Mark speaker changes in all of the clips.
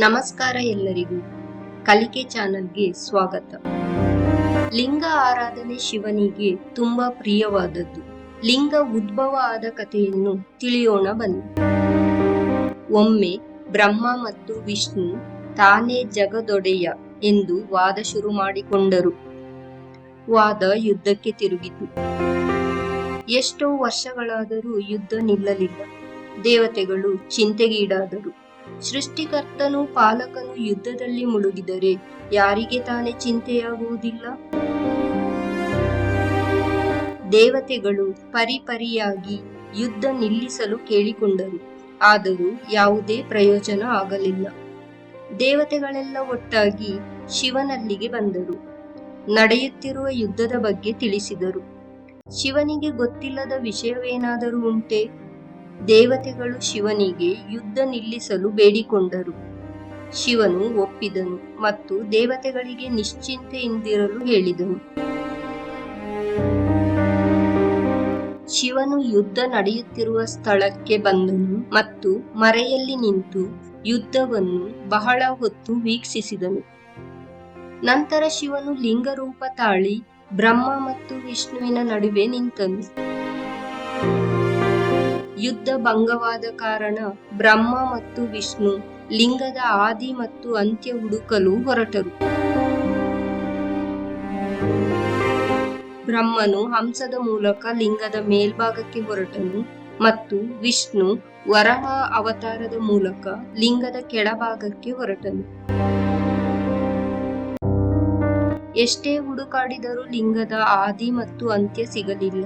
Speaker 1: ನಮಸ್ಕಾರ ಎಲ್ಲರಿಗೂ. ಕಲಿಕೆ ಚಾನಲ್ಗೆ ಸ್ವಾಗತ. ಲಿಂಗ ಆರಾಧನೆ ಶಿವನಿಗೆ ತುಂಬಾ ಪ್ರಿಯವಾದದ್ದು. ಲಿಂಗ ಉದ್ಭವ ಆದ ಕಥೆಯನ್ನು ತಿಳಿಯೋಣ ಬನ್ನಿ. ಒಮ್ಮೆ ಬ್ರಹ್ಮ ಮತ್ತು ವಿಷ್ಣು ತಾನೇ ಜಗದೊಡೆಯ ಎಂದು ವಾದ ಶುರು ಮಾಡಿಕೊಂಡರು. ವಾದ ಯುದ್ಧಕ್ಕೆ ತಿರುಗಿತು. ಎಷ್ಟೋ ವರ್ಷಗಳಾದರೂ ಯುದ್ಧ ನಿಲ್ಲಲಿಲ್ಲ. ದೇವತೆಗಳು ಚಿಂತೆಗೀಡಾದರು. ಸೃಷ್ಟಿಕರ್ತನು ಪಾಲಕನು ಯುದ್ಧದಲ್ಲಿ ಮುಳುಗಿದರೆ ಯಾರಿಗೆ ತಾನೇ ಚಿಂತೆಯಾಗುವುದಿಲ್ಲ? ದೇವತೆಗಳು ಪರಿಪರಿಯಾಗಿ ಯುದ್ಧ ನಿಲ್ಲಿಸಲು ಕೇಳಿಕೊಂಡರು. ಆದರೂ ಯಾವುದೇ ಪ್ರಯೋಜನ ಆಗಲಿಲ್ಲ. ದೇವತೆಗಳೆಲ್ಲ ಒಟ್ಟಾಗಿ ಶಿವನಲ್ಲಿಗೆ ಬಂದರು. ನಡೆಯುತ್ತಿರುವ ಯುದ್ಧದ ಬಗ್ಗೆ ತಿಳಿಸಿದರು. ಶಿವನಿಗೆ ಗೊತ್ತಿಲ್ಲದ ವಿಷಯವೇನಾದರೂ ಉಂಟೆ? ದೇವತೆಗಳು ಶಿವನಿಗೆ ಯುದ್ಧ ನಿಲ್ಲಿಸಲು ಬೇಡಿಕೊಂಡರು. ಶಿವನು ಒಪ್ಪಿದನು ಮತ್ತು ದೇವತೆಗಳಿಗೆ ನಿಶ್ಚಿಂತೆಯಿಂದಿರಲು ಹೇಳಿದನು. ಶಿವನು ಯುದ್ಧ ನಡೆಯುತ್ತಿರುವ ಸ್ಥಳಕ್ಕೆ ಬಂದನು ಮತ್ತು ಮರೆಯಲ್ಲಿ ನಿಂತು ಯುದ್ಧವನ್ನು ಬಹಳ ಹೊತ್ತು ವೀಕ್ಷಿಸಿದನು. ನಂತರ ಶಿವನು ಲಿಂಗರೂಪ ತಾಳಿ ಬ್ರಹ್ಮ ಮತ್ತು ವಿಷ್ಣುವಿನ ನಡುವೆ ನಿಂತನು. ಯುದ್ಧ ಭಂಗವಾದ ಕಾರಣ ಬ್ರಹ್ಮ ಮತ್ತು ವಿಷ್ಣು ಲಿಂಗದ ಆದಿ ಮತ್ತು ಅಂತ್ಯ ಹುಡುಕಲು ಹೊರಟರು. ಬ್ರಹ್ಮನು ಹಂಸದ ಮೂಲಕ ಲಿಂಗದ ಮೇಲ್ಭಾಗಕ್ಕೆ ಹೊರಟನು ಮತ್ತು ವಿಷ್ಣು ವರಹ ಅವತಾರದ ಮೂಲಕ ಲಿಂಗದ ಕೆಳಭಾಗಕ್ಕೆ ಹೊರಟನು. ಎಷ್ಟೇ ಹುಡುಕಾಡಿದರೂ ಲಿಂಗದ ಆದಿ ಮತ್ತು ಅಂತ್ಯ ಸಿಗಲಿಲ್ಲ.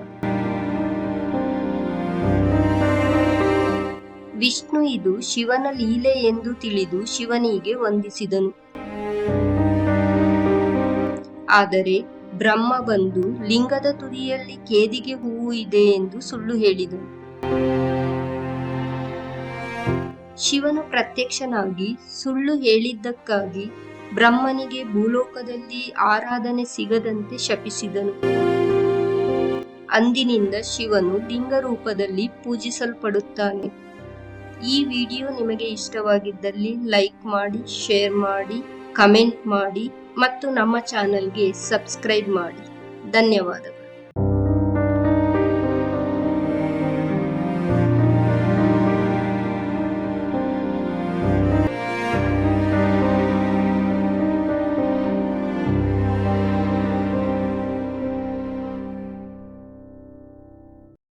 Speaker 1: ವಿಷ್ಣು ಇದು ಶಿವನ ಲೀಲೆ ಎಂದು ತಿಳಿದು ಶಿವನಿಗೆ ವಂದಿಸಿದನು. ಆದರೆ ಬ್ರಹ್ಮ ಬಂದು ಲಿಂಗದ ತುದಿಯಲ್ಲಿ ಕೇದಿಗೆ ಹೂವು ಇದೆ ಎಂದು ಸುಳ್ಳು ಹೇಳಿದನು. ಶಿವನು ಪ್ರತ್ಯಕ್ಷನಾಗಿ ಸುಳ್ಳು ಹೇಳಿದ್ದಕ್ಕಾಗಿ ಬ್ರಹ್ಮನಿಗೆ ಭೂಲೋಕದಲ್ಲಿ ಆರಾಧನೆ ಸಿಗದಂತೆ ಶಪಿಸಿದನು. ಅಂದಿನಿಂದ ಶಿವನು ಲಿಂಗ ರೂಪದಲ್ಲಿ ಪೂಜಿಸಲ್ಪಡುತ್ತಾನೆ. ಈ ವಿಡಿಯೋ ನಿಮಗೆ ಇಷ್ಟವಾಗಿದ್ದಲ್ಲಿ ಲೈಕ್ ಮಾಡಿ, ಶೇರ್ ಮಾಡಿ, ಕಮೆಂಟ್ ಮಾಡಿ ಮತ್ತು ನಮ್ಮ ಚಾನಲ್ಗೆ ಸಬ್ಸ್ಕ್ರೈಬ್ ಮಾಡಿ. ಧನ್ಯವಾದಗಳು.